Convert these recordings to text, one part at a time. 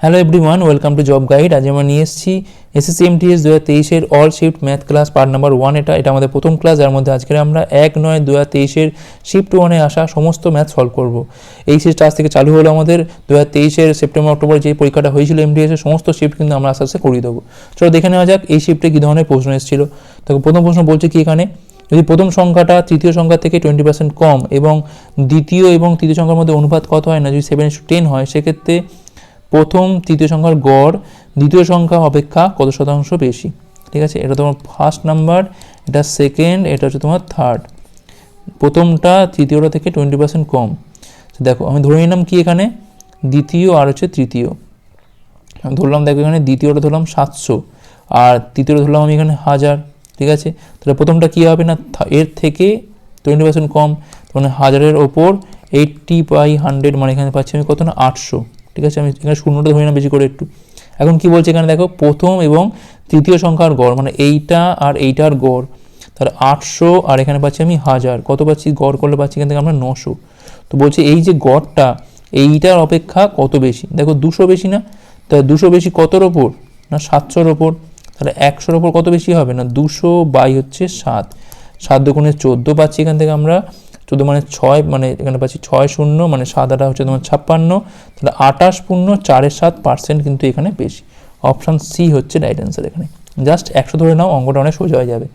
Hello everyone welcome to job guide আজ আমরা নিয়ে এসেছি এসএসসি এমটিএস দু হাজার তেইশের all shift math class part number one এটা এটা আমাদের প্রথম ক্লাস যার মধ্যে আজকে আমরা এক নয় দু হাজার তেইশের শিফট ওয়ানে আসা সমস্ত ম্যাথ সলভ করব। এই সিরিজটা আজ থেকে চালু হলো আমাদের দু হাজার তেইশের সেপ্টেম্বর অক্টোবর যে পরীক্ষাটা হয়েছিল এমটিএসের সমস্ত শিফট কিন্তু আমরা আস্তে আস্তে করিয়ে দেবো। চলো দেখে নেওয়া যাক এই শিফটে কী ধরনের প্রশ্ন এসেছিল। দেখো, প্রথম প্রশ্ন বলছে কি এখানে? যদি প্রথম সংখ্যাটা তৃতীয় সংখ্যা থেকে টোয়েন্টি পার্সেন্ট কম এবং দ্বিতীয় এবং তৃতীয় সংখ্যার মধ্যে অনুপাত কত হয় না, যদি সেভেন টেন হয়, সেক্ষেত্রে প্রথম তৃতীয় সংখ্যার গড়, দ্বিতীয় সংখ্যা অপেক্ষা কত শতাংশ বেশি? ঠিক আছে? এটা তোমার ফার্স্ট নাম্বার এটা সেকেন্ড এটা হচ্ছে তোমার থার্ড প্রথমটা, তৃতীয়টা থেকে টোয়েন্টি পার্সেন্ট কম। দেখো, আমি ধরে নিলাম কি এখানে? দ্বিতীয় আর হচ্ছে তৃতীয়। আমি ধরলাম, দেখো এখানে দ্বিতীয়টা ধরলাম সাতশো, আর তৃতীয়টা ধরলাম আমি এখানে হাজার। ঠিক আছে? তাহলে প্রথমটা কী হবে না? এর থেকে টোয়েন্টি পার্সেন্ট কম। মানে হাজারের ওপর এইট্টি বাই হান্ড্রেড মানে এখানে পাচ্ছি আমি কত না? আটশো। ঠিক আছে? আমি এখানে শূন্যটা ধরে না বেশি করে একটু। এখন কি বলছে এখানে দেখো? প্রথম এবং তৃতীয় সংখ্যার গড় মানে এইটা আর এইটার গড়। তাহলে আটশো আর এখানে পাচ্ছি আমি হাজার। কত পাচ্ছি? গড় করলে পাচ্ছি এখান থেকে আমরা নশো। তো বলছে এই যে গড়টা, এইটার অপেক্ষা কত বেশি? দেখো দুশো বেশি না? তা দুশো বেশি কতর ওপর? না সাতশোর ওপর। তাহলে একশোর ওপর কত বেশি হবে? না দুশো বাই হচ্ছে সাত। সাত দুগুণে চোদ্দ পাচ্ছি এখান থেকে আমরা। চোদ্দ মানে ছয় মানে এখানে পাচ্ছি ছয় শূন্য মানে সাত আটা হচ্ছে তোমার ছাপ্পান্ন, তাহলে আটাশ পূর্ণ চারের সাত পার্সেন্ট কিন্তু এখানে বেশি। অপশান সি হচ্ছে রাইট অ্যান্সার এখানে। জাস্ট একশো ধরে নাও, অঙ্কটা অনেক সোজা হয়ে যাবে।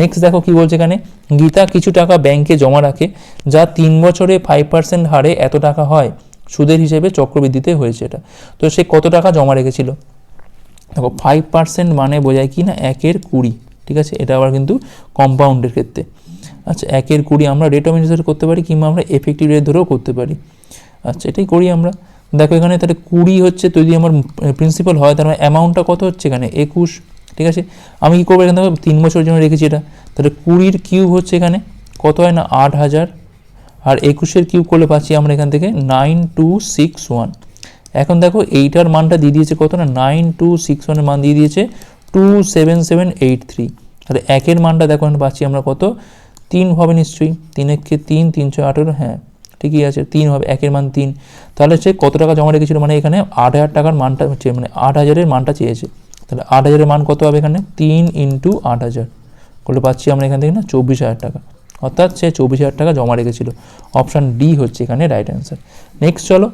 নেক্সট দেখো কি বলছে এখানে? গীতা কিছু টাকা ব্যাংকে জমা রাখে, যা তিন বছরে ফাইভ পার্সেন্ট হারে এত টাকা হয়। সুদের হিসেবে চক্রবৃদ্ধিতে হয়েছে এটা। তো সে কত টাকা জমা রেখেছিল? দেখো ফাইভ পার্সেন্ট মানে বোঝায় কি না? একের কুড়ি, ঠিক আছে? এটা আবার কিন্তু কম্পাউন্ডের ক্ষেত্রে। আচ্ছা একের কুড়ি আমরা রেট অফ ইন্টারেস্ট করতে পারি কিংবা আমরা এফেক্টিভ রেট ধরেও করতে পারি। আচ্ছা এটাই করি আমরা। দেখো এখানে তাহলে কুড়ি হচ্ছে যদি আমার প্রিন্সিপাল হয় তার মানে অ্যামাউন্টটা কত হচ্ছে এখানে? একুশ, ঠিক আছে? আমি কী করব এখানে? দেখো, তিন বছরের জন্য রেখেছি এটা। তাহলে কুড়ির কিউব হচ্ছে এখানে। কত হয় না? আট হাজার। আর একুশের কিউব করলে পাচ্ছি আমরা এখান থেকে নাইন টু সিক্স ওয়ান এখন দেখো, এইটার মানটা দিয়ে দিয়েছে কত না? নাইন টু সিক্স ওয়ানের মান দিয়ে দিয়েছে two seven seven eight three তাহলে একের মানটা দেখো, এখন পাচ্ছি আমরা কত? তিন হবে নিশ্চয়ই। তিন একে তিন তিনশো আঠেরো হ্যাঁ ঠিকই আছে, তিন হবে, একের মান তিন। তাহলে সে কত টাকা জমা রেখেছিল? মানে এখানে আট হাজার টাকার মানটা হচ্ছে মানে আট হাজারের মানটা চেয়েছে। তাহলে আট হাজারের মান কত হবে এখানে? তিন ইন্টু আট হাজার। করলে পাচ্ছি আমরা এখান থেকে না চব্বিশ হাজার টাকা। অর্থাৎ সে চব্বিশ হাজার টাকা জমা রেখেছিল। অপশান ডি হচ্ছে এখানে রাইট অ্যান্সার নেক্সট চলো।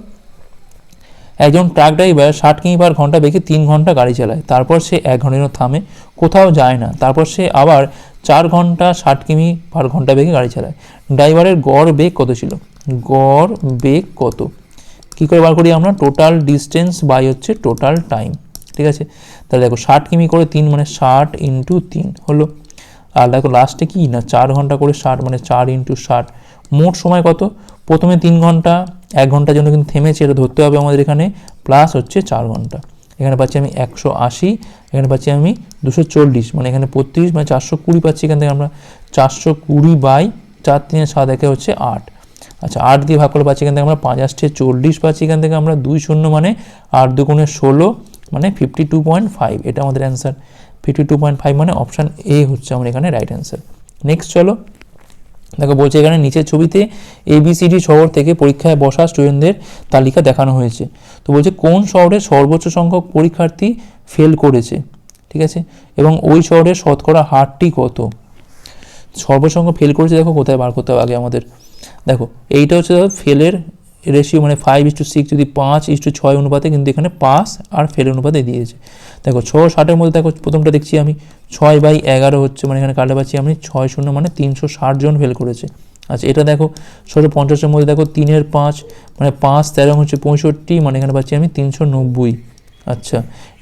একজন ট্রাক ড্রাইভার ষাট কিমি পার ঘণ্টা বেগে তিন ঘণ্টা গাড়ি চালায়। তারপর সে এক ঘণ্টার থামে, কোথাও যায় না। তারপর সে আবার চার ঘণ্টা ষাট কিমি পার ঘণ্টা বেগে গাড়ি চালায়। ড্রাইভারের গড় বেগ কত ছিল? গড় বেগ কত? কী করে বার করি আমরা? টোটাল ডিস্টেন্স বাই হচ্ছে টোটাল টাইম ঠিক আছে? তাহলে দেখো ষাট কিমি করে তিন মানে ষাট ইন্টু তিন হলো। আর দেখো লাস্টে কি? না, চার ঘণ্টা করে ষাট মানে চার ইন্টু ষাট। মোট সময় কত? প্রথমে তিন ঘণ্টা, এক ঘণ্টার জন্য কিন্তু থেমেছে, এটা ধরতে হবে আমাদের এখানে। প্লাস হচ্ছে চার ঘণ্টা। এখানে পাচ্ছি আমি একশো আশি, এখানে পাচ্ছি আমি দুশো চল্লিশ মানে এখানে বত্রিশ মানে চারশো কুড়ি পাচ্ছি এখান থেকে আমরা চারশো কুড়ি বাই চার তিনে সাত একে হচ্ছে আট। আচ্ছা আট দিয়ে ভাগ করে পাচ্ছি এখান থেকে আমরা পাঁচ আসছে চল্লিশ, পাচ্ছি এখান থেকে আমরা দুই শূন্য মানে আট দুগুণে ষোলো মানে ফিফটি টু পয়েন্ট ফাইভ এটা আমাদের answer fifty two point five মানে অপশান এ হচ্ছে আমার এখানে রাইট অ্যান্সার নেক্সট চলো। দেখো, বলছে এখানে নিচের ছবিতে এবিসিডি শহর থেকে পরীক্ষায় বসা স্টুডেন্টদের তালিকা দেখানো হয়েছে। তো বলছে, কোন শহরে সর্বোচ্চ সংখ্যক পরীক্ষার্থী ফেল করেছে? ঠিক আছে? এবং ওই শহরের শতকরা হারটি কত? সর্বসংখ্যক ফেল করেছে, দেখো, কোথায় বার করতে হবে আগে আমাদের। দেখো, এইটা হচ্ছে ফেলের রেশিও মানে ফাইভ ইস টু সিক্স যদি পাঁচ ইস টু ছয় অনুপাতে কিন্তু এখানে পাস আর ফেল অনুপাতে দিয়েছে। দেখো ছ ষাটের মধ্যে দেখো প্রথমটা দেখছি আমি, ছয় বাই এগারো হচ্ছে মানে এখানে কাটলে পাচ্ছি আমি ছয় শূন্য মানে তিনশো ষাট জন ফেল করেছে। আচ্ছা এটা দেখো ছশো পঞ্চাশের মধ্যে দেখো তিনের পাঁচ মানে পাঁচ তেরো হচ্ছে পঁয়ষট্টি মানে এখানে পাচ্ছি আমি তিনশো নব্বই। আচ্ছা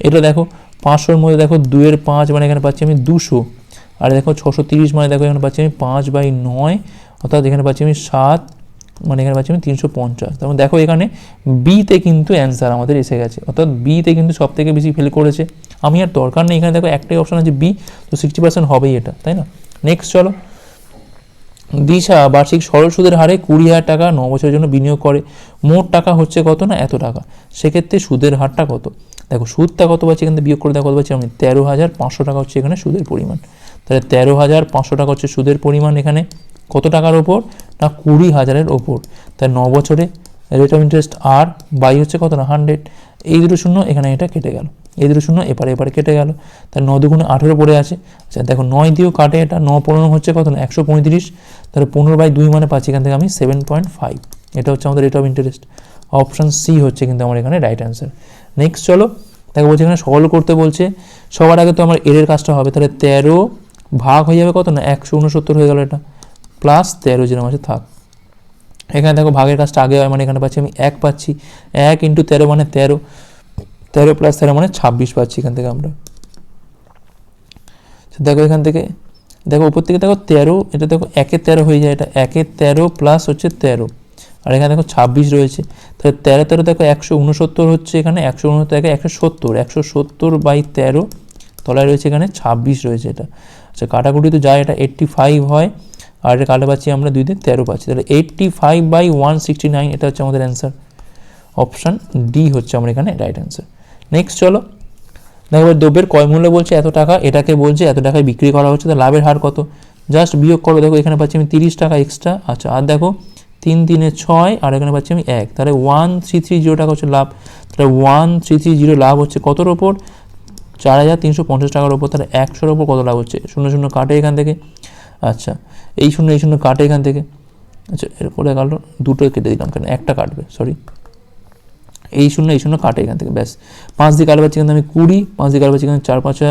এটা দেখো পাঁচশোর মধ্যে দেখো দুয়ের পাঁচ মানে এখানে পাচ্ছি আমি দুশো। আর দেখো ছশো তিরিশ মানে দেখো এখানে পাচ্ছি আমি পাঁচ বাই নয়, অর্থাৎ এখানে পাচ্ছি আমি সাত মানে এখানে পাচ্ছি আমি তিনশো পঞ্চাশ। তারপর দেখো এখানে বিতে কিন্তু অ্যান্সার আমাদের এসে গেছে। অর্থাৎ বিতে কিন্তু সব থেকে বেশি ফেল করেছে। আমি আর দরকার নেই, এখানে দেখো একটাই অপশন আছে বি তো সিক্সটি পার্সেন্ট হবেই এটা, তাই না? নেক্সট চলো। দিশা বার্ষিক সরল সুদের হারে কুড়ি হাজার টাকা ন বছরের জন্য বিনিয়োগ করে। মোট টাকা হচ্ছে কত না? এত টাকা। সেক্ষেত্রে সুদের হারটা কত? দেখো সুদটা কত পাচ্ছি এখানে বিয়োগ করে দেখো কত পাচ্ছি আমি? তেরো হাজার পাঁচশো টাকা হচ্ছে এখানে সুদের পরিমাণ। তাহলে তেরো হাজার পাঁচশো টাকা হচ্ছে সুদের পরিমাণ এখানে। কত টাকার ওপর? না, কুড়ি হাজারের ওপর। তাই ন বছরে রেট অফ ইন্টারেস্ট আর বাই হচ্ছে কত না? হান্ড্রেড এই দুটো শূন্য এখানে এটা কেটে গেল। এই দুটো শূন্য এপারে এপারে কেটে গেল। তাহলে ন দুগুণে আঠেরো পড়ে আছে। আচ্ছা দেখো নয় দিয়েও কাটে এটা। ন পনেরো হচ্ছে কত না? একশো পঁয়ত্রিশ। তাহলে পনেরো বাই দুই মানে পাচ্ছি এখান থেকে আমি সেভেন পয়েন্ট ফাইভ এটা হচ্ছে আমাদের rate of interest option C হচ্ছে কিন্তু আমার এখানে রাইট অ্যান্সার নেক্সট চলো। দেখো বলছে এখানে সরল করতে বলছে, সবার আগে তো আমার এর কাজটা হবে। তাহলে তেরো ভাগ হয়ে যাবে কত না? একশো উনসত্তর হয়ে গেল এটা। প্লাস তেরো যেরকম আছে থাক। এখানে দেখো ভাগের কাজটা আগে হয় মানে এখানে পাচ্ছি আমি এক পাচ্ছি। এক ইন্টু তেরো মানে তেরো। তেরো প্লাস তেরো মানে ছাব্বিশ পাচ্ছি এখান থেকে আমরা। দেখো এখান থেকে, দেখো উপর থেকে দেখো তেরো, এটা দেখো একের তেরো হয়ে যায় এটা। একের তেরো প্লাস হচ্ছে তেরো। আর এখানে দেখো ছাব্বিশ রয়েছে। তাহলে তেরো তেরো দেখো একশো উনসত্তর হচ্ছে এখানে, একশো উনসত্তর একে একশো সত্তর। একশো সত্তর বাই তেরো তলায় রয়েছে এখানে ছাব্বিশ রয়েছে এটা। আচ্ছা কাটাকুটি তো যায় এটা এইট্টি ফাইভ হয়। আর এটা কাটা পাচ্ছি আমরা দুই দিন, তেরো পাচ্ছি। তাহলে eighty five by one sixty nine এটা হচ্ছে আমাদের অ্যান্সার অপশান ডি হচ্ছে আমার এখানে রাইট অ্যান্সার নেক্সট চলো। দেখো দ্রব্যের ক্রয় মূল্য বলছে এত টাকা, এটাকে বলছে এত টাকায় বিক্রি করা হচ্ছে, তাহলে লাভের হার কত? জাস্ট বিয়োগ করো, দেখো, এখানে পাচ্ছি আমি তিরিশ টাকা এক্সট্রা আচ্ছা আর দেখো, তিন তিনে ছয়, আর এখানে পাচ্ছি আমি এক। তাহলে ওয়ান থ্রি থ্রি জিরো টাকা হচ্ছে লাভ। তাহলে ওয়ান থ্রি থ্রি জিরো লাভ হচ্ছে কতর ওপর? চার হাজার তিনশো পঞ্চাশ টাকার ওপর। তাহলে একশোর ওপর কত লাভ হচ্ছে? শূন্য শূন্য কাটে এখান থেকে। আচ্ছা এই শূন্য এই শূন্য কাটে এখান থেকে। আচ্ছা এরপরে গেল দুটো কেটে দিলাম কেন? একটা কাটবে সরি এই শূন্য এই শূন্য কাটে এখান থেকে, ব্যাস। পাঁচ দিয়ে কাটে পাচ্ছি কিন্তু আমি কুড়ি, পাঁচ দিয়ে কাটে পাচ্ছি এখানে চার, পাঁচা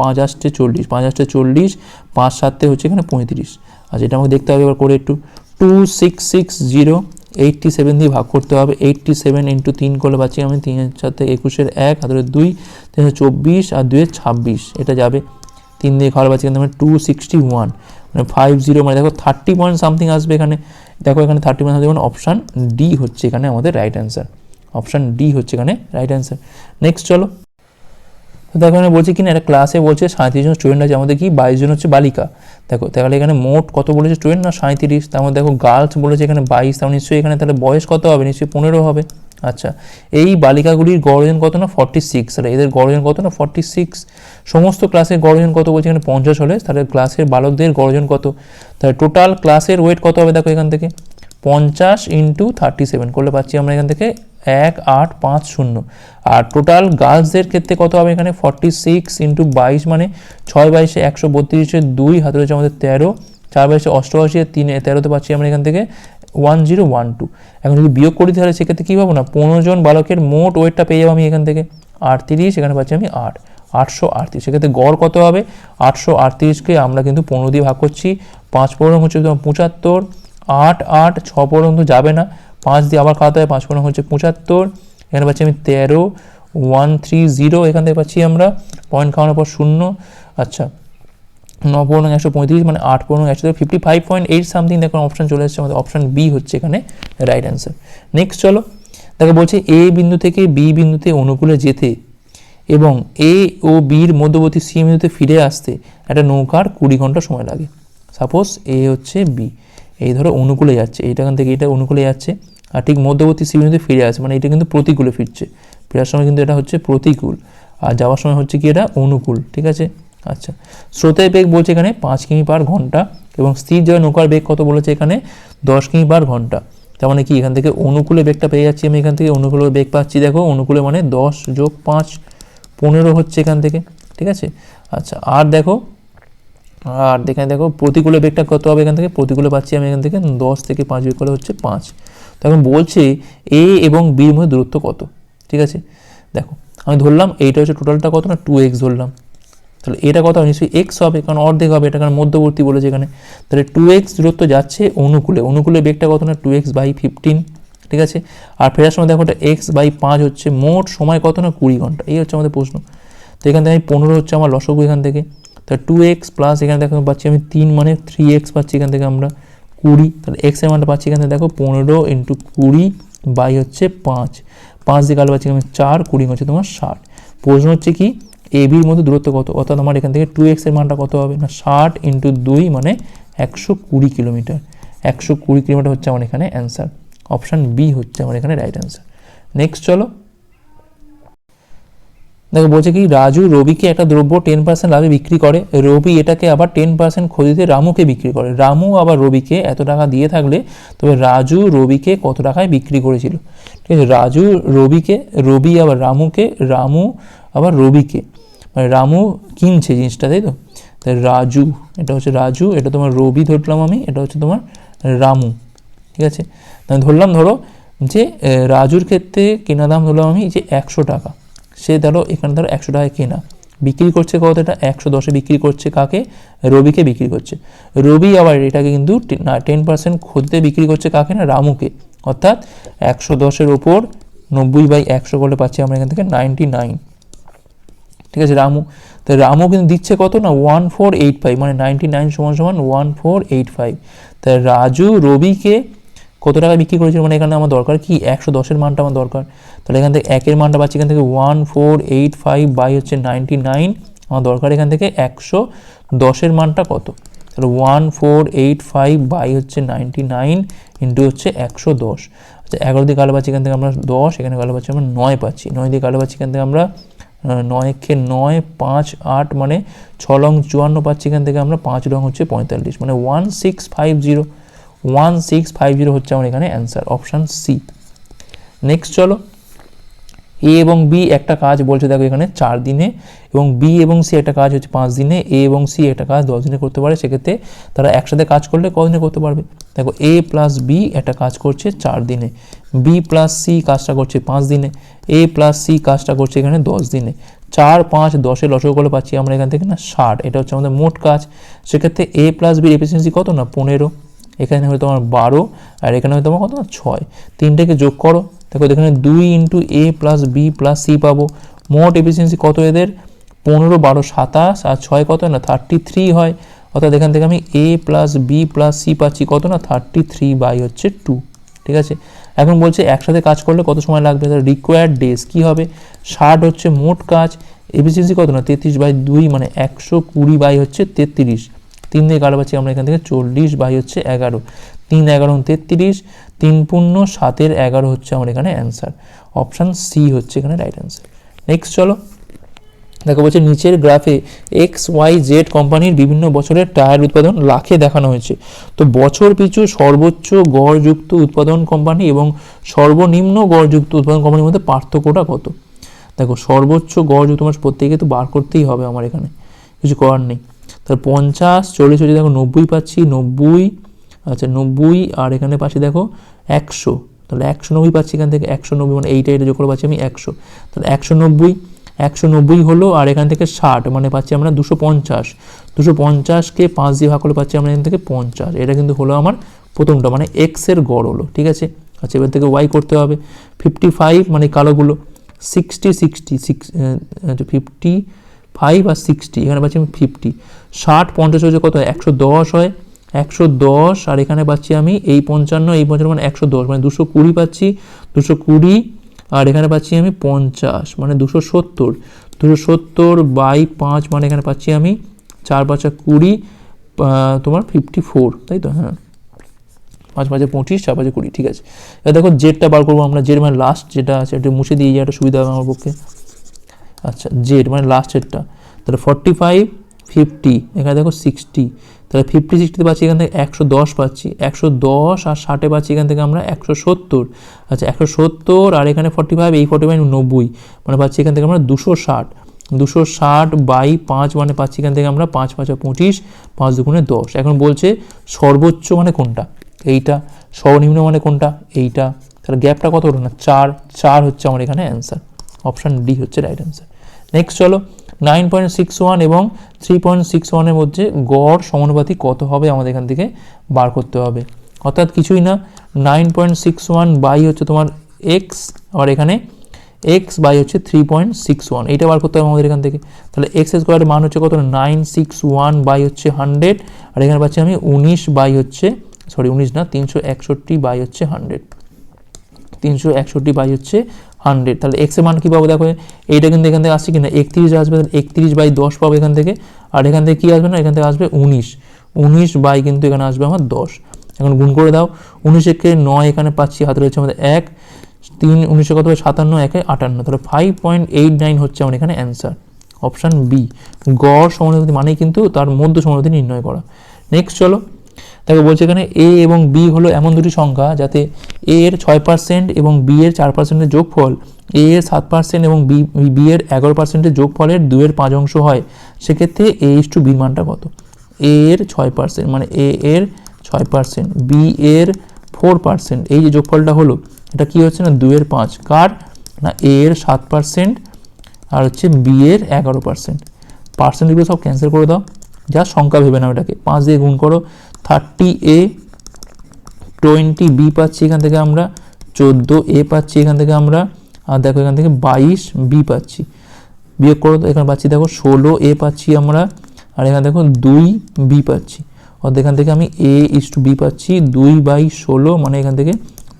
পাঁচ আসতে চল্লিশ, পাঁচ আসতে চল্লিশ, পাঁচ সাতে হচ্ছে এখানে পঁয়ত্রিশ। আচ্ছা এটা আমাকে দেখতে হবে এবার করে একটু। Two, six six, zero, eighty seven দিয়ে ভাগ করতে হবে। এইটটি সেভেন ইন্টু তিন করলে পাচ্ছি আমি তিনের সাথে একুশের এক, হাতের দুই, তিন চব্বিশ, আর দুয়ের ছাব্বিশ। এটা যাবে তিন দিয়ে ঘর কিন্তু আমি টু সিক্সটি ওয়ান মানে ফাইভ জিরো মানে দেখো থার্টি পয়েন্ট সামথিং আসবে এখানে। দেখো এখানে thirty point something option D হচ্ছে এখানে আমাদের রাইট অ্যান্সার অপশান ডি হচ্ছে এখানে রাইট অ্যান্সার নেক্সট চলো। তো দেখো এখানে বলছে কি না একটা ক্লাসে বলছে সাঁত্রিশ জন স্টুডেন্ট আছে, আমাদের কি বাইশ জন হচ্ছে বালিকা। দেখো, তাহলে এখানে মোট কত বলেছে স্টুডেন্ট না সাঁত্রিশ তার মধ্যে দেখো গার্লস বলেছে এখানে বাইশ, তার নিশ্চয়ই এখানে তাহলে বয়স কত হবে? নিশ্চয়ই পনেরো হবে। আচ্ছা এই বালিকাগুলির গড়জন কত না? ফর্টি সিক্স তাহলে এদের গড়জন কত না? ফর্টি সিক্স সমস্ত ক্লাসের গড়জন কত বলছে? এখানে পঞ্চাশ হলে, তাহলে ক্লাসের বালকদের গড়জন কত? তাহলে টোটাল ক্লাসের ওয়েট কত হবে দেখো এখান থেকে? পঞ্চাশ ইন্টু থার্টি সেভেন করলে পাচ্ছি আমরা এখান থেকে এক আট পাঁচ শূন্য। আর টোটাল গার্লসদের ক্ষেত্রে কত হবে এখানে? ফর্টি সিক্স ইন্টু বাইশ মানে ছয় বাইশে একশো বত্রিশে দুই, হাতে রয়েছে আমাদের তেরো, চার বাইশে অষ্টআশি তিনে তেরোতে পাচ্ছি আমরা এখান থেকে ওয়ান জিরো ওয়ান টু এখন যদি বিয়োগ করি তাহলে সেক্ষেত্রে কী পাবো না? পনেরো জন বালকের মোট ওয়েটটা পেয়ে যাব আমি এখান থেকে। আটত্রিশ, এখানে পাচ্ছি আমি আট, আটশো আটত্রিশ। সেক্ষেত্রে গড় কত হবে? আটশো আটত্রিশকে আমরা কিন্তু পনেরো দিয়ে ভাগ করছি। পাঁচ পনেরো হচ্ছে পঁচাত্তর, আট আট, ছ পর্যন্ত যাবে না। পাঁচ দিয়ে আবার খাওয়াতে হবে পাঁচ পনেরো হচ্ছে পঁচাত্তর। এখানে পাচ্ছি আমি তেরো, ওয়ান থ্রি জিরো, এখান থেকে পাচ্ছি আমরা পয়েন্ট খাওয়ানোর পর শূন্য। আচ্ছা ন পনেরো একশো পঁয়ত্রিশ মানে আট পনেরো একশো fifty five point eight something দেখুন অপশান চলে এসেছে, আমাদের অপশান বি হচ্ছে এখানে রাইট অ্যান্সার নেক্সট চলো, দেখো বলছে এ বিন্দু থেকে বি বিন্দুতে অনুকূলে যেতে এবং এ ও বির মধ্যবর্তী সি বিন্দুতে ফিরে আসতে একটা নৌকার কুড়ি ঘণ্টা সময় লাগে। সাপোজ এ হচ্ছে বি এই ধরো অনুকূলে যাচ্ছে এইটাখান থেকে এটা অনুকূলে যাচ্ছে। আর ঠিক মধ্যবর্তী সি বিন্দুতে ফিরে আসে মানে এটা কিন্তু প্রতিকূলে ফিরছে। ফেরার সময় কিন্তু এটা হচ্ছে প্রতিকূল। আর যাওয়ার সময় হচ্ছে কি এটা অনুকূল, ঠিক আছে? আচ্ছা। স্রোতের বেগ বলছে এখানে পাঁচ কিমি পার ঘণ্টা এবং স্থির জয় নৌকার বেগ কত বলেছে এখানে? দশ কিমি পার ঘণ্টা। তার মানে কি এখান থেকে অনুকূলে বেগটা পেয়ে যাচ্ছি আমি এখান থেকে, অনুকূলে বেগ পাচ্ছি। দেখো, অনুকূলে মানে দশ যোগ পাঁচ, পনেরো হচ্ছে এখান থেকে, ঠিক আছে? আচ্ছা আর দেখো, আর এখানে দেখো, প্রতিকূলে বেগটা কত হবে এখান থেকে? প্রতিকূলে পাচ্ছি আমি এখান থেকে দশ থেকে পাঁচ বিয়োগ করে হচ্ছে পাঁচ। তো এখন বলছে এ এবং বির মধ্যে দূরত্ব কত? ঠিক আছে? দেখো, আমি ধরলাম এইটা হচ্ছে টোটালটা কত না? টু এক্স ধরলাম। তাহলে এটা কত? নিশ্চয়ই এক্স হবে, কারণ অর্ধেক হবে, এটা কারণ মধ্যবর্তী বলেছে এখানে। তাহলে টু এক্স দূরত্ব যাচ্ছে অনুকূলে। অনুকূলে বেগটা কত না? টু এক্স বাই ফিফটিন ঠিক আছে? আর ফেরার সময় দেখো এটা এক্স বাই পাঁচ হচ্ছে মোট সময় কত না? কুড়ি ঘণ্টা। এই হচ্ছে আমাদের প্রশ্ন। তো এখান থেকে আমি পনেরো হচ্ছে আমার লসগু এখান থেকে। তাহলে টু এক্স প্লাস এখানে দেখো পাচ্ছি আমি তিন মানে থ্রি এক্স পাচ্ছি এখান থেকে আমরা। কুড়ি, তাহলে এক্সের মানটা পাচ্ছি এখানে দেখো পনেরো ইন্টু কুড়ি বাই হচ্ছে পাঁচ। পাঁচ দিয়ে কালো পাচ্ছি আমি চার, কুড়ি হচ্ছে তোমার ষাট। প্রশ্ন হচ্ছে কি এ বির মধ্যে দূরত্ব কত? অর্থাৎ আমার এখান থেকে টু এক্সের মানটা কত হবে? না, ষাট ইন্টু দুই মানে একশো কুড়ি কিলোমিটার। একশো কুড়ি কিলোমিটার হচ্ছে আমার এখানে অ্যান্সার অপশান বি হচ্ছে আমার এখানে রাইট অ্যান্সার নেক্সট চলো দেখো বলছে কি, রাজু রবিকে একটা দ্রব্য টেন পার্সেন্ট লাভে বিক্রি করে, রবি এটাকে আবার টেন পার্সেন্ট ক্ষতিতে রামুকে বিক্রি করে। রামু আবার রবিকে এত টাকা দিয়ে থাকলে, তবে রাজু রবিকে কত টাকায় বিক্রি করেছিল? ঠিক আছে, রাজু রবিকে, রবি আবার রামুকে, রামু আবার রবিকে। মানে রামু কিনছে জিনিসটা, তাই তো? তাই রাজু, এটা হচ্ছে রাজু, এটা তোমার রবি ধরলাম আমি, এটা হচ্ছে তোমার রামু। ঠিক আছে? ধরলাম ধরো যে রাজুর ক্ষেত্রে কেনা দাম ধরলাম আমি যে একশো টাকা। সে ধরো এখানে ধরো একশো টাকায় কেনা। বিক্রি করছে কত এটা? একশো দশে বিক্রি করছে কাকে? রবিকে বিক্রি করছে। রবি আবার এটাকে কিন্তু টেন পার্সেন্ট ক্ষতিতে বিক্রি করছে কাকে না? রামুকে। অর্থাৎ একশো দশের ওপর নব্বই বাই একশো করলে পাচ্ছি আমরা এখান থেকে নাইনটি নাইন ঠিক আছে, রামু। তো রামু কিন্তু দিচ্ছে কত না? ওয়ান ফোর এইট ফাইভ মানে নাইনটি নাইন সমান সমান ওয়ান ফোর এইট ফাইভ তা রাজু রবিকে কত টাকা বিক্রি করেছিল? মানে এখানে আমার দরকার কি? একশো দশের মানটা আমার দরকার। তাহলে এখান থেকে একের মানটা পাচ্ছি এখান থেকে one four eight five by হচ্ছে নাইনটি নাইন আমার দরকার এখান থেকে একশো দশের মানটা কত? তাহলে one four eight five by হচ্ছে নাইনটি নাইন ইন্টু হচ্ছে একশো দশ। আচ্ছা এগারো দিয়ে কালো পাচ্ছি এখান থেকে আমরা দশ এখানে কালো পাচ্ছি আমরা নয় পাচ্ছি। নয় দিয়ে কালো পাচ্ছি এখান থেকে আমরা আহ, নয় পাঁচ আট মানে ছ লং চুয়ান্ন পাচ্ছি এখান থেকে আমরা পাঁচ রং হচ্ছে পঁয়তাল্লিশ। মানে one six five zero one six five zero হচ্ছে আমার এখানে অ্যান্সার অপশান সি নেক্সট চলো। এ এবং বি একটা কাজ বলছে, দেখো এখানে চার দিনে এবং বি এবং সি একটা কাজ হচ্ছে পাঁচ দিনে এ এবং সি একটা কাজ দশ দিনে করতে পারে, সেক্ষেত্রে তারা একসাথে কাজ করলে কদিনে করতে পারবে? দেখো এ প্লাস বি একটা কাজ করছে চার দিনে বি প্লাস সি কাজটা করছে পাঁচ দিনে এ প্লাস সি কাজটা করছে এখানে দশ দিনে। চার, পাঁচ লসক করলে পাচ্ছি আমরা এখান থেকে না ষাট, এটা হচ্ছে আমাদের মোট কাজ। সেক্ষেত্রে এ প্লাস বির এফিসিয়েন্সি কত না পনেরো? এখানে হয়তো তোমার বারো, আর এখানে হয়তো তোমার কত? না ছয়। তিনটাকে যোগ করো, দেখো এখানে দুই into A plus B plus C পাবো। মোট এফিসিয়েন্সি কত এদের? পনেরো, বারো, সাতাশ, আর ছয় কত না? থার্টি থ্রি হয়। অর্থাৎ এখান থেকে আমি A plus B plus C পাচ্ছি কত না? থার্টি থ্রি বাই হচ্ছে টু ঠিক আছে? এখন বলছে একসাথে কাজ করলে কত সময় লাগবে? তার রিকোয়ার্ড ডেজ কী হবে? ষাট হচ্ছে মোট কাজ এফিসিয়েন্সি কত না? তেত্রিশ বাই দুই মানে একশো কুড়ি বাই হচ্ছে তেত্রিশ। তিন দিয়ে কালো পাচ্ছি আমরা এখান থেকে চল্লিশ বাই হচ্ছে এগারো। তিন, এগারো তেত্রিশ, তিন পূর্ণ সাতের এগারো হচ্ছে আমার এখানে অ্যান্সার অপশান সি হচ্ছে এখানে রাইট অ্যান্সার নেক্সট চলো। দেখো বলছে নিচের গ্রাফে এক্স ওয়াই জেড কোম্পানির বিভিন্ন বছরের টায়ার উৎপাদন লাখে দেখানো হয়েছে। তো বছর পিছু সর্বোচ্চ গড়যুক্ত উৎপাদন কোম্পানি এবং সর্বনিম্ন গড়যুক্ত উৎপাদন কোম্পানির মধ্যে পার্থক্যটা কত? দেখো সর্বোচ্চ গড়যুক্ত মাস প্রত্যেকে তো বার করতেই হবে আমার এখানে। কিছু করার নেই। তার পঞ্চাশ, চল্লিশ হচ্ছে দেখো নব্বই পাচ্ছি, নব্বই আচ্ছা নব্বই, আর এখানে পাচ্ছি দেখো একশো। তাহলে একশো নব্বই পাচ্ছি এখান থেকে, একশো নব্বই মানে এইটা এটা যোগ করে পাচ্ছি আমি একশো। তাহলে একশো নব্বই একশো নব্বই হলো, আর এখান থেকে ষাট মানে পাচ্ছি আমরা দুশো পঞ্চাশ। দুশো পঞ্চাশকে পাঁচ দিয়ে ভাগ করলে পাচ্ছি আমরা এখান থেকে পঞ্চাশ। এটা কিন্তু হলো আমার প্রথমটা মানে এক্সের গড় হলো, ঠিক আছে? আচ্ছা এবার থেকে ওয়াই করতে হবে। ফিফটি ফাইভ মানে কালোগুলো sixty sixty six fifty five আর সিক্সটি এখানে পাচ্ছি আমি ফিফটি ষাট, পঞ্চাশ হচ্ছে কত? একশো দশ হয়। একশো দশ, আর এখানে পাচ্ছি আমি এই পঞ্চান্ন এই পঞ্চান্ন মানে একশো দশ মানে দুশো কুড়ি পাচ্ছি, দুশো কুড়ি, আর এখানে পাচ্ছি আমি পঞ্চাশ মানে দুশো সত্তর। দুশো সত্তর বাই পাঁচ মানে এখানে পাচ্ছি আমি চার পাঁচা কুড়ি তোমার ফিফটি ফোর, তাই তো? হ্যাঁ। পাঁচ পাঁচে পঁচিশ, চার পাঁচে কুড়ি, ঠিক আছে। এবার দেখো জেডটা বার করব আমরা, জেড মানে লাস্ট যেটা আছে এটা মুছে দিয়ে যাওয়াটা সুবিধা হবে আমার পক্ষে। আচ্ছা জেড মানে লাস্টেরটা তাহলে ফর্টি ফাইভ ফিফটি এখানে দেখো সিক্সটি তাহলে ফিফটি সিক্সটিতে পাচ্ছি এখান থেকে একশো দশ পাচ্ছি, একশো দশ আর ষাটে পাচ্ছি এখান থেকে আমরা একশো সত্তর আচ্ছা একশো সত্তর আর এখানে ফর্টি ফাইভ এই ফর্টি ফাইভ নব্বই মানে পাচ্ছি এখান থেকে আমরা দুশো ষাট দুশো ষাট বাই পাঁচ মানে পাচ্ছি এখান থেকে আমরা পাঁচ পাঁচ পঁচিশ, পাঁচ দুগুণে দশ, এখন বলছে সর্বোচ্চ মানে কোনটা? এইটা সর্বনিম্ন মানে কোনটা? এইটা, তাহলে গ্যাপটা কত হলো না? চার চার হচ্ছে আমার এখানে অ্যান্সার অপশান ডি হচ্ছে রাইট অ্যান্সার নেক্সট চলো নাইন পয়েন্ট সিক্স ওয়ান এবং থ্রি পয়েন্ট সিক্স ওয়ানের মধ্যে গড় সমানুপাতি কত হবে আমাদের এখান থেকে বার করতে হবে। অর্থাৎ কিছুই না, nine point six one by হচ্ছে তোমার এক্স আর এখানে এক্স বাই হচ্ছে থ্রি পয়েন্ট সিক্স ওয়ান, এইটা বার করতে হবে আমাদের এখান থেকে। তাহলে এক্স স্কোয়ারের মান হচ্ছে কত? নাইন সিক্স ওয়ান বাই হচ্ছে হান্ড্রেড, আর এখানে পাচ্ছি আমি উনিশ বাই হচ্ছে সরি উনিশ না, তিনশো একষট্টি বাই হচ্ছে হান্ড্রেড। তিনশো একষট্টি বাই হচ্ছে হান্ড্রেড তাহলে এক্সের মান কী পাবো? দেখো, এইটা কিন্তু এখান থেকে আসছে কিনা? একত্রিশ আসবে, তাহলে একত্রিশ বাই দশ পাবো এখান থেকে। আর এখান থেকে কী আসবে না? এখান থেকে আসবে উনিশ। উনিশ বাই কিন্তু এখানে আসবে আমার দশ। এখন গুণ করে দাও। উনিশ নয় এখানে পাচ্ছি, হাতে রয়েছে আমাদের এক। তিন উনিশশো কত সাতান্ন, একে আটান্ন। তাহলে ফাইভ পয়েন্ট এইট নাইন হচ্ছে আমার এখানে অ্যান্সার অপশান বি গড় সমানুপাতি মানেই কিন্তু তার মধ্য সমানুপাতি নির্ণয় করা। নেক্সট চলো। দেখো বলছে এখানে এ এবং বি হলো এমন দুটি সংখ্যা যাতে এ এর ছয় পার্সেন্ট এবং বি এর চার পার্সেন্টের যোগফল এ এর সাত পার্সেন্ট এবং বি বি এর এগারো পার্সেন্টের যোগফলের দুয়ের পাঁচ অংশ হয়। সেক্ষেত্রে এ ইস টু বির মানটা কত? এ এর ছয় পার্সেন্ট মানে এ এর ছয় পার্সেন্ট বি এর ফোর পার্সেন্ট এই যে যোগফলটা হলো, এটা কি হচ্ছে না? দুয়ের পাঁচ। কার? না এ এর সাত পার্সেন্ট আর হচ্ছে বি এর এগারো পার্সেন্ট পার্সেন্টগুলো সব ক্যান্সেল করে দাও। যা সংখ্যা ভেবে নাও এটাকে। পাঁচ দিয়ে গুণ করো থার্টি এ, টোয়েন্টি বি পাচ্ছি এখান থেকে আমরা, চোদ্দ এ পাচ্ছি এখান থেকে আমরা, আর দেখো এখান থেকে বাইশ বি পাচ্ছি। বিয়োগ করো এখানে পাচ্ছি দেখো ষোলো এ পাচ্ছি আমরা, আর এখানে দেখো দুই বি পাচ্ছি। অর্থাৎ এখান থেকে আমি এ ইস টু বি পাচ্ছি, দুই বাই ষোলো মানে এখান থেকে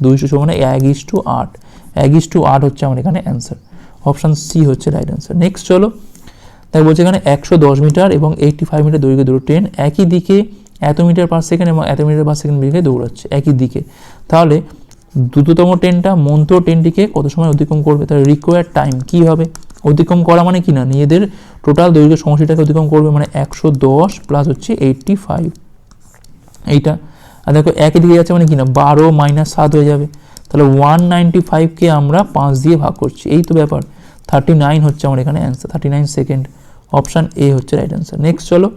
দুইশো ষোলো মানে এক ইস টু আট। এক ইস টু আট হচ্ছে আমার এখানে অ্যান্সার। অপশান সি হচ্ছে রাইট অ্যান্সার। নেক্সট চলো, তাই বলছে এখানে একশো দশ মিটার এবং এইটটি ফাইভ মিটার দৈর্ঘ্য দুটো ট্রেন। একই দিকে এত মিটার পার সেকেন্ড এবং এত মিটার পার সেকেন্ড বেগে দৌড়াচ্ছে, একই দিকে। তাহলে দ্রুততম ট্রেনটা মন্ত্র ট্রেনটিকে কত সময় অতিক্রম করবে, তার রিকোয়ার্ড টাইম কী হবে? অতিক্রম করা মানে কি না? নিজেদের টোটাল দৈর্ঘ্য সমষ্টিটাকে অতিক্রম করবে মানে একশো দশ প্লাস হচ্ছে এইটটি ফাইভ এইটা। আর দেখো, একই দিকে যাচ্ছে মানে কি না? বারো মাইনাস সাত হয়ে যাবে। তাহলে ওয়ান নাইনটি ফাইভকে আমরা পাঁচ দিয়ে ভাগ করছি। এই তো ব্যাপার। থার্টি নাইন হচ্ছে আমার এখানে answer thirty nine second option A হচ্ছে রাইট অ্যান্সার নেক্সট চলো।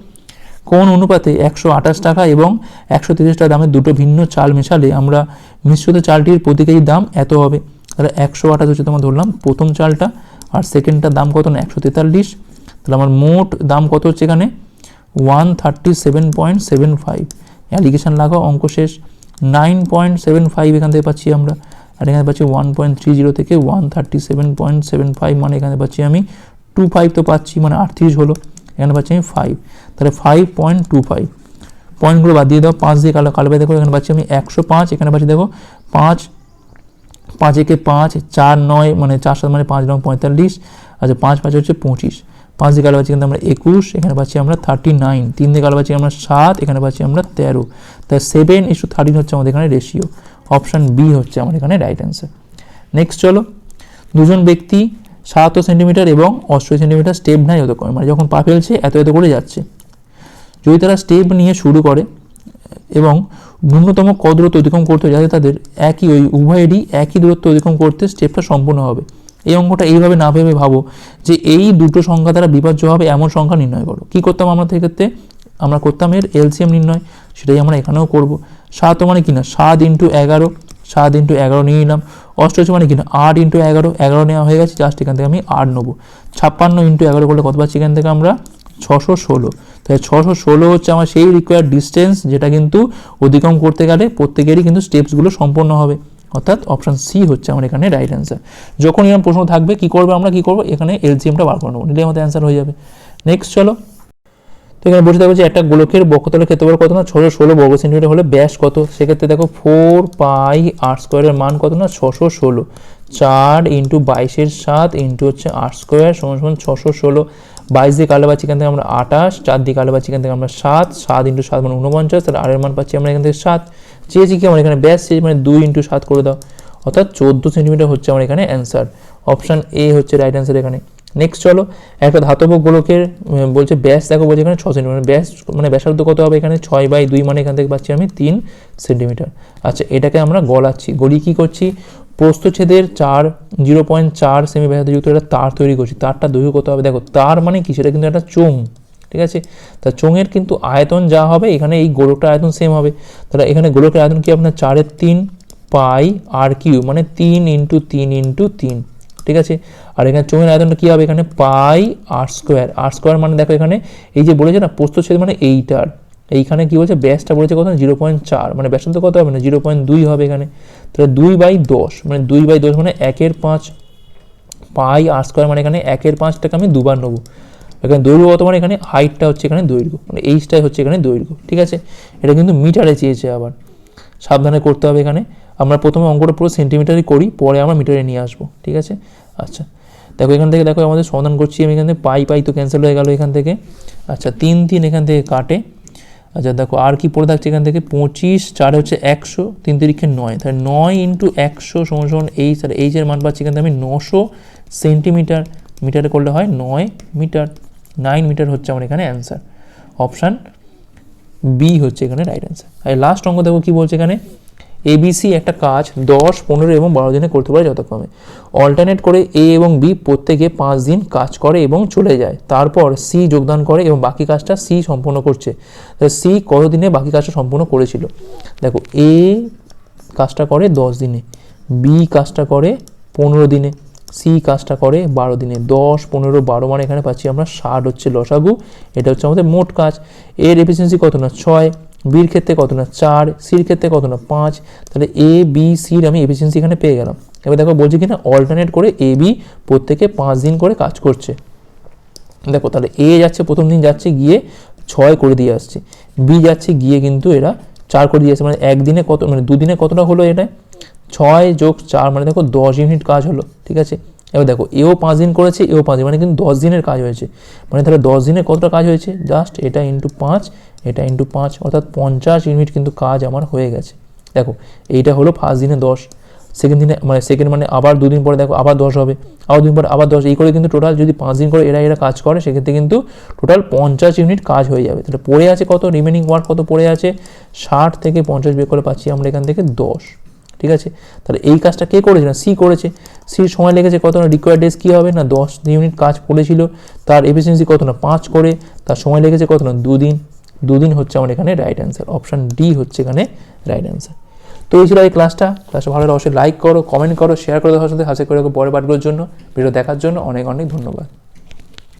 কোন অনুপাতে একশো আঠাশ টাকা এবং একশো তিরিশ টাকা দামের দুটো ভিন্ন চাল মেশালে আমরা মিশ্রিত চালটির প্রতি কেজি দাম এত হবে? তাহলে একশো আঠাশ হচ্ছে তোমার ধরলাম প্রথম চালটা, আর সেকেন্ডটার দাম কত না? একশো তেতাল্লিশ। তাহলে আমার মোট দাম কত হচ্ছে এখানে? One thirty seven point seven five. Alligation লাগাও, অঙ্ক শেষ। নাইন পয়েন্ট সেভেন ফাইভ এখান থেকে পাচ্ছি আমরা। আর এখানে পাচ্ছি ওয়ান পয়েন্ট থ্রি জিরো থেকে one thirty seven point seven five মানে এখানে পাচ্ছি আমি টু ফাইভ তো পাচ্ছি মানে আটত্রিশ হলো। এখানে পাচ্ছি আমি ফাইভ। তাহলে ফাইভ পয়েন্ট টু ফাইভ পয়েন্টগুলো বাদ দিয়ে দাও, পাঁচ দিয়ে কালো কালো দেখো, এখানে পাচ্ছি আমি একশো পাঁচ, এখানে পাচ্ছি দেখো, পাঁচ পাঁচ একে পাঁচ, চার নয় মানে চার সাত মানে পাঁচ নয়, পঁয়তাল্লিশ আচ্ছা পাঁচ পাঁচ হচ্ছে পঁচিশ। পাঁচ দিয়ে কালো পাচ্ছি কিন্তু আমরা একুশ, এখানে পাচ্ছি আমরা থার্টি নাইন তিন দিয়ে কালো পাচ্ছি আমরা সাত, এখানে পাচ্ছি আমরা তেরো। তাই সেভেন ইস্টু থার্টিন হচ্ছে আমাদের এখানে রেশিও অপশান বি হচ্ছে আমার এখানে রাইট অ্যান্সার নেক্সট চলো। দুজন ব্যক্তি সাতাত্তর সেন্টিমিটার এবং অষ্টআশি সেন্টিমিটার স্টেপ নেয় করে মানে যখন পা ফেলছে, এত এত করে যাচ্ছে। যদি তারা স্টেপ নিয়ে শুরু করে, এবং ন্যূনতম দূরত্ব অতিক্রম করতে যাতে তাদের একই ওই উভয়েরই একই দূরত্ব অতিক্রম করতে স্টেপটা সম্পূর্ণ হবে। এই অঙ্কটা এইভাবে না ভেবে ভাবো যে এই দুটো সংখ্যা দ্বারা বিভাজ্য হবে, এমন সংখ্যা নির্ণয় করো। কী করতাম আমরা সেক্ষেত্রে? আমরা করতাম এর এলসিএম নির্ণয়, সেটাই আমরা এখানেও করব। সাত মানে কি না? সাত ইন্টু এগারো, সাত ইন্টু এগারো নিয়ে নিলাম। অষ্টআশি মানে কি না? আট ইন্টু এগারো এগারো নেওয়া হয়ে গেছে জাস্ট এখান থেকে আমি আট নেব। ছাপ্পান্ন ইন্টু এগারো করলে কত পাচ্ছি এখান থেকে আমরা? ছশো ষোলো। তাই ছশো ষোলো হচ্ছে আমার সেই রিকোয়ার্ড ডিস্টেন্স যেটা কিন্তু অতিক্রম করতে গেলে প্রত্যেকেরই কিন্তু স্টেপসগুলো সম্পন্ন হবে। অর্থাৎ অপশান সি হচ্ছে আমার এখানে রাইট অ্যান্সার যখন এরকম প্রশ্ন থাকবে, কী করবে আমরা, কী করব, এখানে এলজিএমটা বার করে নেব। নিলে আমাদের অ্যান্সার হয়ে যাবে। নেক্সট চলো। তো এখানে বসে থাকবে যে একটা গোলকের বক্ষতলের ক্ষেত্রফল কত না? ছশো ষোলো বর্গ সেন্টিমিটার হলে ব্যাস কত? সেক্ষেত্রে দেখো ফোর পাই আর স্কোয়ারের মান কত না? ছশো ষোলো। চার ইন্টু বাইশের সাত ইন্টু হচ্ছে আট স্কোয়ার সমান সমান ছশো ষোলো। বাইশ দিয়ে কালো পাচ্ছি এখান থেকে আমরা আঠাশ, চার দিয়ে কালো পাচ্ছি এখান থেকে আমরা সাত সাত ইন্টু সাত মানে উনপঞ্চাশ তাহলে আরের মান পাচ্ছি আমরা এখান থেকে সাত। চেয়েছি কি আমার এখানে ব্যাস, চেয়েছি মানে দুই ইন্টু সাত করে দাও। অর্থাৎ চোদ্দ সেন্টিমিটার হচ্ছে আমার এখানে অ্যান্সার। অপশান এ হচ্ছে রাইট অ্যান্সার এখানে। নেক্সট চলো, একটা ধাতব গোলকের বলছে ব্যাস, দেখো বলছে এখানে ছ সেন্টিমিটার, ব্যাস মানে ব্যাসার্ধ কত হবে এখানে? ছয় বাই দুই মানে এখান থেকে পাচ্ছি আমি তিন সেন্টিমিটার। আচ্ছা এটাকে আমরা গলাচ্ছি, গলি কী করছি? প্রস্থচ্ছেদের চার জিরো পয়েন্ট চার সেমি ব্যাসার্ধযুক্ত একটা তার তৈরি করছি। তারটা দৈর্ঘ্য কত হবে? দেখো, তার মানে কি? সেটা কিন্তু একটা চোঙ, ঠিক আছে? তা চোঙের কিন্তু আয়তন যা হবে, এখানে এই গোলকটার আয়তন সেম হবে। তাহলে এখানে গোলকের আয়তন কি আপনার? চারের তিন পাই আর কিউ মানে তিন ইন্টু তিন ইন্টু তিন, ঠিক আছে? আর এখানে চোঙের আয়তনটা কী হবে? এখানে পাই আর স্কোয়ার আর স্কোয়ার মানে দেখো এখানে এই যে বলেছে না, প্রস্থচ্ছেদ মানে এইটার। এইখানে কি বলছে? ব্যাসটা বলেছে কত? জিরো পয়েন্ট চার। মানে ব্যাসার্ধ কত হবে না? জিরো পয়েন্ট দুই হবে এখানে। তাহলে দুই বাই দশ মানে দুই বাই দশ মানে একের পাঁচ পাই আর স্কোয়ার মানে এখানে একের পাঁচটাকে আমি দুবার নেব। এখানে দৈর্ঘ্য কত? মানে এখানে হাইটটা হচ্ছে এখানে দৈর্ঘ্য। মানে এইচটাই হচ্ছে এখানে দৈর্ঘ্য। ঠিক আছে? এটা কিন্তু মিটারে চেয়েছে আবার। সাবধানে করতে হবে এখানে। আমরা প্রথমে অঙ্কটা পুরো সেন্টিমিটারই করি, পরে আমরা মিটারে নিয়ে আসব। ঠিক আছে? আচ্ছা। দেখো এখান থেকে দেখো আমাদের সমাধান করছি আমি এখান থেকে। পাই পাই তো ক্যান্সেল হয়ে গেল এখান থেকে। আচ্ছা তিন তিন এখান থেকে কাটে। আচ্ছা দেখো, আর কি পড়ে থাকছে এখান থেকে? পঁচিশ, চার হচ্ছে একশো, তিন তিরিখে নয়। তাহলে নয় ইন্টু একশো সমান সমান এইচ আর এইচের মান পাচ্ছি এখান থেকে আমি নশো সেন্টিমিটার, মিটারে করলে হয় নয় মিটার। নাইন মিটার হচ্ছে আমার এখানে অ্যান্সার অপশান বি হচ্ছে এখানে রাইট অ্যান্সার আর লাস্ট অঙ্ক দেখো কী বলছে এখানে? এবিসি একটা কাজ দশ, পনেরো এবং বারো দিনে করতে পারে যথাক্রমে। অল্টারনেট করে এ এবং বি প্রত্যেকে পাঁচ দিন কাজ করে এবং চলে যায়। তারপর সি যোগদান করে এবং বাকি কাজটা সি সম্পূর্ণ করছে। সি কত দিনে বাকি কাজটা সম্পূর্ণ করেছিল? দেখো এ কাজটা করে দশ দিনে বি কাজটা করে পনেরো দিনে সি কাজটা করে বারো দিনে। দশ, পনেরো, বারো মানে এখানে পাচ্ছি আমরা ষাট হচ্ছে লসাগু, এটা হচ্ছে আমাদের মোট কাজ। এর এফিসিয়েন্সি কত না? ছয়। বির ক্ষেত্রে কত না চার, সির ক্ষেত্রে কত না পাঁচ, তাহলে এ বি সির আমি এফিসিয়েন্সি এখানে পেয়ে গেলাম। এবার দেখো বলছি কিনা অল্টারনেট করে এ বি প্রত্যেকে পাঁচ দিন করে কাজ করছে। দেখো তাহলে এ যাচ্ছে, প্রথম দিন যাচ্ছে, গিয়ে ছয় করে দিয়ে আসছে। বি যাচ্ছে, গিয়ে কিন্তু এরা চার করে দিয়ে আসছে। মানে একদিনে কত মানে দুদিনে কতটা হলো এটা? ছয় যোগ চার মানে দেখো দশ ইউনিট কাজ হলো, ঠিক আছে? এবার দেখো, এও পাঁচ দিন করেছে, এও পাঁচ দিন মানে কিন্তু দশ দিনের কাজ হয়েছে। মানে তাহলে দশ দিনে কতটা কাজ হয়েছে? জাস্ট এটা ইন্টু পাঁচ, এটা ইন্টু পাঁচ, অর্থাৎ পঞ্চাশ ইউনিট কিন্তু কাজ আমার হয়ে গেছে। দেখো, এইটা হলো ফার্স্ট দিনে দশ, সেকেন্ড দিনে মানে সেকেন্ড মানে আবার দুদিন পরে দেখো, আবার দশ হবে, আবার দুদিন পরে আবার দশ, এই করে কিন্তু টোটাল যদি পাঁচ দিন করে এরা এরা কাজ করে, সেক্ষেত্রে কিন্তু টোটাল পঞ্চাশ ইউনিট কাজ হয়ে যাবে। তাহলে পড়ে আছে কত? রিমেনিং ওয়ার্ক কত পড়ে আছে? ষাট থেকে পঞ্চাশ বের করে পাচ্ছি আমরা এখান থেকে দশ। ঠিক আছে? তাহলে এই কাজটা কে করেছে না সি করেছে। সির সময় লেগেছে কত না? রিকোয়ার্ড ডেজ কী হবে না? দশ ইউনিট কাজ পড়েছিল। তার এফিসিয়েন্সি কত না? পাঁচ করে। তার সময় লেগেছে কত না? দুদিন। দুদিন হচ্ছে আমার এখানে রাইট অ্যান্সার অপশান ডি হচ্ছে এখানে রাইট অ্যান্সার তো এই ছিল এই ক্লাসটা ক্লাসটা ভালো লাগলে অবশ্যই লাইক করো কমেন্ট করো শেয়ার করে দেওয়ার সাথে। হাসে করে পরের পাঠগুলোর জন্য ভিডিও দেখার জন্য অনেক অনেক ধন্যবাদ।